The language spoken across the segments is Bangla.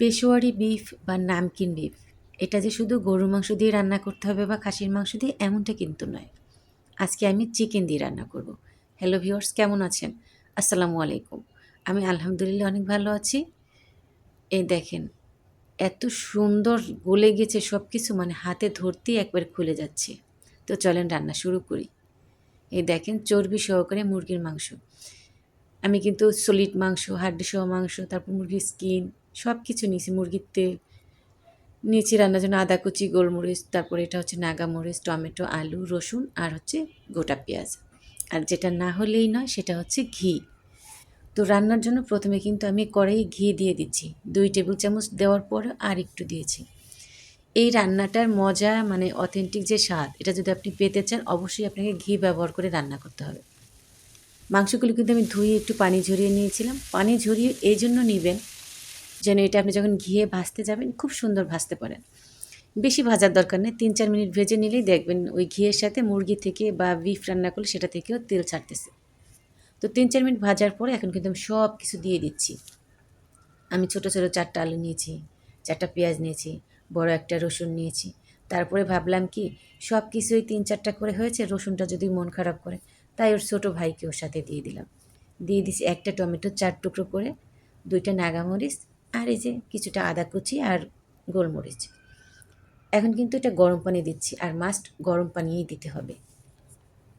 পেশোয়ারি বিফ বা নামকিন বিফ। এটা যে শুধু গরুর মাংস দিয়ে রান্না করতে হবে বা খাসির মাংস দিয়ে, এমনটা কিন্তু নয়। আজকে আমি চিকেন দিয়ে রান্না করব। হ্যালো ভিউয়ার্স কেমন আছেন? আসসালামু আলাইকুম। আমি আলহামদুলিল্লাহ অনেক ভালো আছি। এই দেখেন, এত সুন্দর গলে গেছে সব কিছু মানে হাতে ধরতেই একবার খুলে যাচ্ছে। তো চলেন রান্না শুরু করি। এই দেখেন, চর্বি সহকারে মুরগির মাংস। আমি কিন্তু সলিড মাংস হাড্ডি সহ মাংস, তারপর মুরগির স্কিন সব কিছু নিয়েছি, মুরগির তেল, নিয়েছি রান্নার জন্য আদা কুচি, গোলমরিচ, তারপরে এটা হচ্ছে নাগামরিচ, টমেটো, আলু, রসুন আর হচ্ছে গোটা পেঁয়াজ। আর যেটা না হলেই নয়, সেটা হচ্ছে ঘি। তো রান্নার জন্য প্রথমে কিন্তু আমি কড়াই ঘি দিয়ে দিচ্ছি। দুই টেবিল চামচ দেওয়ার পর আর একটু দিয়েছি। এই রান্নাটার মজা মানে অথেন্টিক যে স্বাদ, এটা যদি আপনি পেতে চান, অবশ্যই আপনাকে ঘি ব্যবহার করে রান্না করতে হবে। মাংসগুলো কিন্তু আমি ধুয়ে একটু পানি ঝরিয়ে নিয়েছিলাম। পানি ঝরিয়ে এই জন্য নেবেন যেন এটা আপনি যখন ঘিয়ে ভাজতে যাবেন, খুব সুন্দর ভাজতে পারেন। বেশি ভাজার দরকার নেই তিন চার মিনিট ভেজে নিলেই দেখবেন ওই ঘিয়ের সাথে মুরগি থেকে বা বিফ রান্না করলে সেটা থেকেও তেল ছাড়তেছে। তো তিন চার মিনিট ভাজার পরে এখন কিন্তু আমি সব কিছু দিয়ে দিচ্ছি। আমি ছোটো ছোটো চারটা আলু নিয়েছি, চারটা পেঁয়াজ নিয়েছি, বড় একটা রসুন নিয়েছি। তারপরে ভাবলাম কি সব কিছুই তিন চারটা করে হয়েছে, রসুনটা যদি মন খারাপ করে, তাই ওর ছোটো ভাইকে ওর সাথে দিয়ে দিলাম। দিয়ে দিছি একটা টমেটো চার টুকরো করে, দুইটা নাগামরিচ আর এই যে কিছুটা আদা কুচি আর গোলমরিচ। এখন কিন্তু এটা গরম পানি দিচ্ছি, আর মাস্ট গরম পানিই দিতে হবে।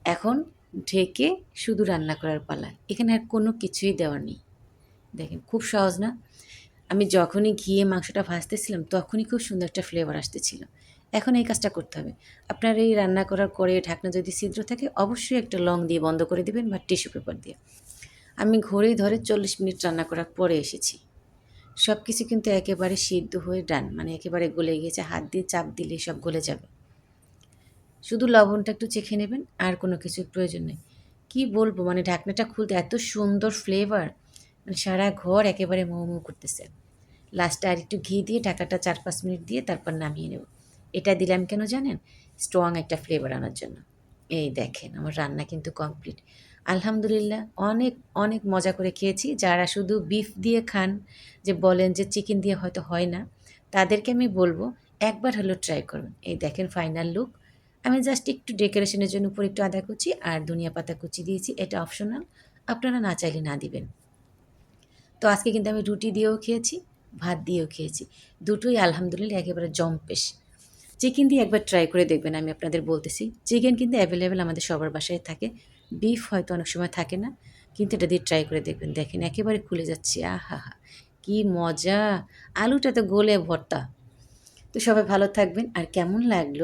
এখন ঢেকে শুধু রান্না করার পালা। এখানে আর কোনো কিছুই দেওয়ার নেই। দেখেন, খুব সহজ না? আমি যখনই ঘিয়ে মাংসটা ভাজতেছিলাম, তখনই খুব সুন্দর একটা ফ্লেভার আসতেছিল। এখন এই কাজটা করতে হবে। আপনার এই রান্না করার পরে ঢাকনা যদি ছিদ্র থাকে, অবশ্যই একটা লং দিয়ে বন্ধ করে দেবেন বা টিস্যু পেপার দিয়ে। আমি ঘড়ি ধরে চল্লিশ মিনিট রান্না করার পরে এসেছি। সব কিছু কিন্তু একেবারে সিদ্ধ হয়ে ডান মানে একেবারে গলে গিয়েছে। হাত দিয়ে চাপ দিলে সব গলে যাবে। শুধু লবণটা একটু চেখে নেবেন, আর কোনো কিছুর প্রয়োজন নেই। কি বলব মানে ঢাকনাটা খুলতে এত সুন্দর ফ্লেভার মানে সারা ঘর একেবারে মৌ মৌ করতেছে। লাস্টে আর একটু ঘি দিয়ে ঢাকাটা চার পাঁচ মিনিট দিয়ে তারপর নামিয়ে নেব। এটা দিলাম কেন জানেন? স্ট্রং একটা ফ্লেভার আনার জন্য। এই দেখেন, আমার রান্না কিন্তু কমপ্লিট আলহামদুলিল্লাহ, অনেক অনেক মজা করে খেয়েছি। যারা শুধু বিফ দিয়ে খান, যে বলেন যে চিকেন দিয়ে হয়তো হয় না, তাদেরকে আমি বলব, একবার হলো ট্রাই করুন। এই দেখেন ফাইনাল লুক আমি জাস্ট একটু ডেকোরেশনের জন্য উপর একটু আদা কুচি আর ধনিয়া পাতা কুচি দিয়েছি। এটা অপশনাল আপনারা না চাইলে না দিবেন। তো আজকে কিন্তু আমি রুটি দিয়েও খেয়েছি, ভাত দিয়েও খেয়েছি। দুটোই আলহামদুলিল্লাহ একেবারে জম্পেশ। চিকেন দিয়ে একবার ট্রাই করে দেখবেন, আমি আপনাদের বলতেছি। চিকেন কিন্তু অ্যাভেলেবেল আমাদের সবার বাসায় থাকে। বিফ হয়তো অনেক সময় থাকে না, কিন্তু এটা দিয়ে ট্রাই করে দেখবেন। দেখেন, একেবারে খুলে যাচ্ছে। আহা কী মজা! আলুটা তো গোলে ভর্তা। তো সবাই ভালো থাকবেন। আর কেমন লাগল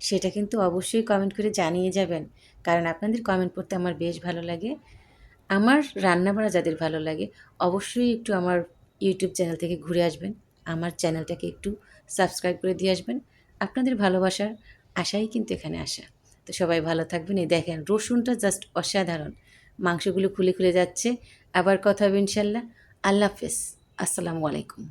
সেটা কিন্তু অবশ্যই কমেন্ট করে জানিয়ে যাবেন, কারণ আপনাদের কমেন্ট পড়তে আমার বেশ ভালো লাগে। আমার রান্নাবাড়া যাদের ভালো লাগে, অবশ্যই একটু আমার ইউটিউব চ্যানেল থেকে ঘুরে আসবেন। আমার চ্যানেলটাকে একটু সাবস্ক্রাইব করে দিয়ে আসবেন। আপনাদের ভালোবাসার আশাই কিন্তু এখানে আসা। তো সবাই ভালো থাকবেন। এই দেখেন, রসুনটা জাস্ট অসাধারণ। মাংসগুলো খুলে খুলে যাচ্ছে। আবার কথা হবে ইনশাল্লাহ। আল্লাহ হাফেজ। আসসালামু আলাইকুম।